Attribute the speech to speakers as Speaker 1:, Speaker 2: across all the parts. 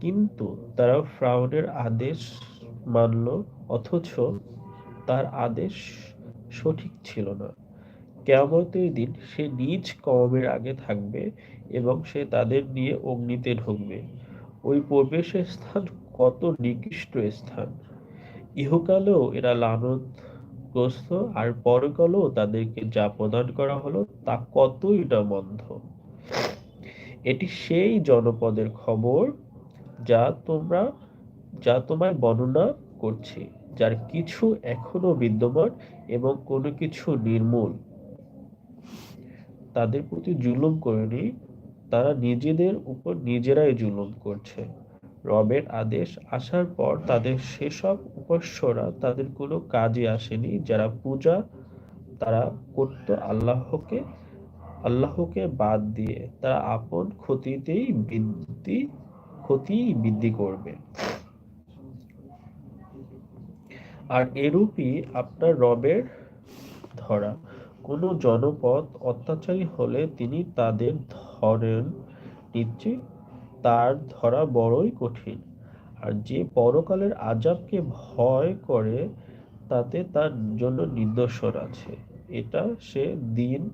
Speaker 1: কিন্তু তারা ফ্রাউনের আদেশ মানল, অথচ তার আদেশ সঠিক ছিল না। কেয়ামতের দিন সে নিজ কওমের আগে থাকবে এবং সে তাদের নিয়ে অগ্নিতে ঢুকবে। ওই প্রবেশের স্থান কত নিকৃষ্ট স্থান। ইহকালেও এরা লানতগ্রস্ত, আর পরকালেও তাদেরকে যা প্রদান করা হলো তা কতই না মন্দ। এটি সেই জনপদের খবর যা তোমরা, যা তোমায় বর্ণনা করছি, যার কিছু এখনও বিদ্যমান এবং কোনো কিছু নির্মূল। তাদের প্রতি জুলুম করেনি, তারা নিজেদের উপর নিজেরাই জুলুম করছে। রবের আদেশ আসার পর তাদের সেসব উপাস্যরা তাদের কোনো কাজে আসেনি, যারা পূজা তারা করত আল্লাহকে আল্লাহকে বাদ দিয়ে। তারা আপন ক্ষতিতেই বৃদ্ধি ক্ষতি বৃদ্ধি করবে। আর এরূপই আপনার রবের ধরা। কোনো জনপদ অত্যাচারী হলে তিনি তাদের ধরেন নিশ্চয় তার ধরা বড়ই কঠিন। আর যে পরকালের আজাবকে ভয় করে, তাতে তার জন্য নিদর্শন আছে। এটা সে দিন,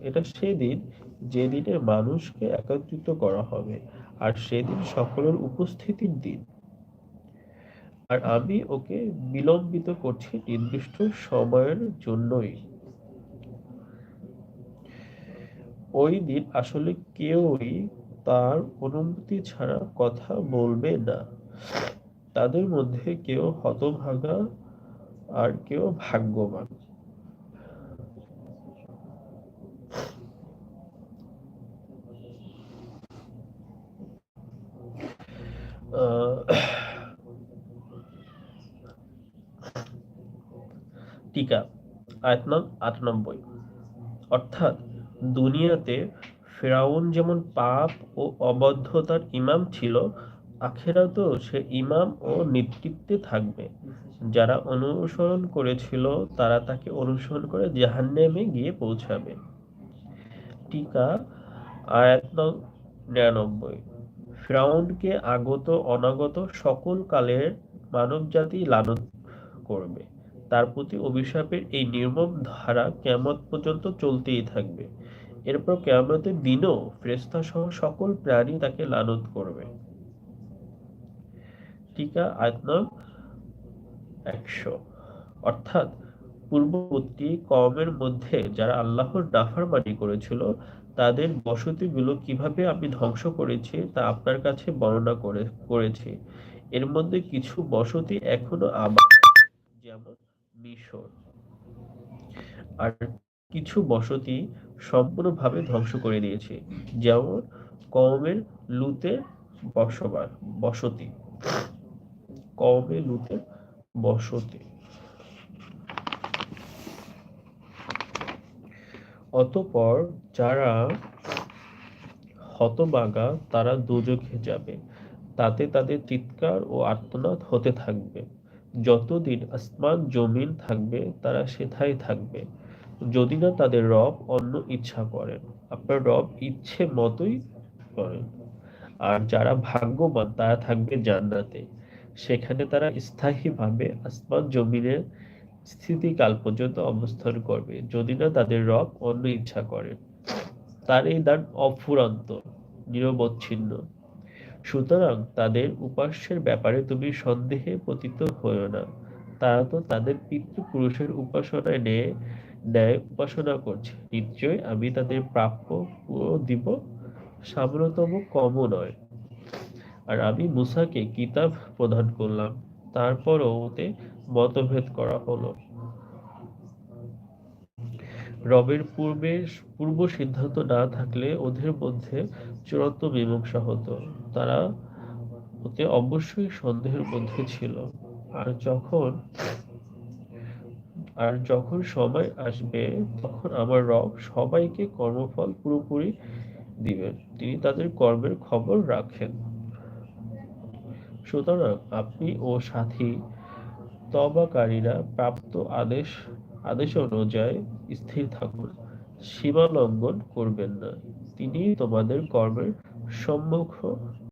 Speaker 1: এটা সেদিন যেদিনে মানুষকে একত্রিত করা হবে। আর সেদিন সকলের উপস্থিতির দিন। আর আমি ওকে বিলম্বিত করছি নির্দিষ্ট সময়ের জন্যই। ওই দিন আসলে কেউই তার অনুমতি ছাড়া কথা বলবে না। তাদের মধ্যে কেউ হতভাগা আর কেউ ভাগ্যবান। টিকা, আয়াত নং আটানব্বই। অর্থাৎ দুনিয়াতে ফেরাউন যেমন পাপ ও অবদ্ধতার ইমাম ছিল, আখেরাতেও সে ইমাম ও নেতৃত্বে থাকবে। যারা অনুসরণ করেছিল, তারা তাকে অনুসরণ করে জাহান্নামে গিয়ে পৌঁছাবে। টিকা, আয়াত নিরানব্বই। ফ্রাউনকে আগত, অনাগত সকল কালের মানবজাতি লালন করবে। তার প্রতি অভিশাপের এই নির্মম ধারা কেমত পর্যন্ত চলতেই থাকবে। এরপর কেয়ামতের দিনও ফ্রেস্তা সহ সকল প্রাণী তাকে লানত করবে। টিকা আয়তনম একশো। অর্থাৎ পূর্ববর্তী কমের মধ্যে যারা আল্লাহর নাফারমানি করেছিল তাদের বসতিগুলো কীভাবে আমি ধ্বংস করেছি তা আপনার কাছে বর্ণনা করে, করেছি। এর মধ্যে কিছু বসতি এখনও আবার যেমন মিশর। আর কিছু বসতি সম্পূর্ণভাবে ধ্বংস করে দিয়েছে, যেমন কওমের লুতে বসবাস বসতি। কওমে লুতে বসতি। অতপর যারা হতবাগা, তারা দুজখে যাবে। তাতে তাদের চিৎকার ও আর্তনাদ হতে থাকবে। যতদিন আসমান জমিন থাকবে, তারা সেথায় থাকবে। যদি না তাদের রব অন্য ইচ্ছা করেন, আপনার রব ইচ্ছে মতোই করেন। আর যারা ভাগ্যবান, তারা থাকবে জান্নাতে। সেখানে তারা স্থায়ীভাবে আসমান জমিনের স্থিতিকাল পর্যন্ত অবস্থান করবে। যদি না তাদের রব অন্য ইচ্ছা করেন তার এই দান অফুরন্ত, নিরবচ্ছিন্ন। সুতরাং তাদের উপাস্যের ব্যাপারে তুমি সন্দেহে পতিত হইও না। তারা তো তাদের পিতৃপুরুষের উপাসনায় নিয়ে, ন্যায় উপাসনা করছে। নিশ্চয় আমি তাদের প্রাপ্য দিব সামান্যতম কমও নয়। আর আমি মুসাকে কিতাব প্রদান করলাম। তারপরও ওতে মতভেদ করা হলো। রবের পূর্বে, পূর্ব সিদ্ধান্ত না থাকলে ওদের মধ্যে চূড়ান্ত মীমাংসা হতো। তারা ওতে অবশ্যই সন্দেহের মধ্যে ছিল। আর যখন আর যখন সময় আসবে, তখন আমার রব সবাইকে কর্মফল পুরোপুরি দিবেন। তিনি তাদের কর্মের খবর রাখেন। সুতরাং আপনি ও সাথী তবাকারীরা প্রাপ্ত আদেশ আদেশ অনুযায়ী স্থির থাকুন সীমা লঙ্ঘন করবেন না। তিনি তোমাদের কর্মের সম্মুখ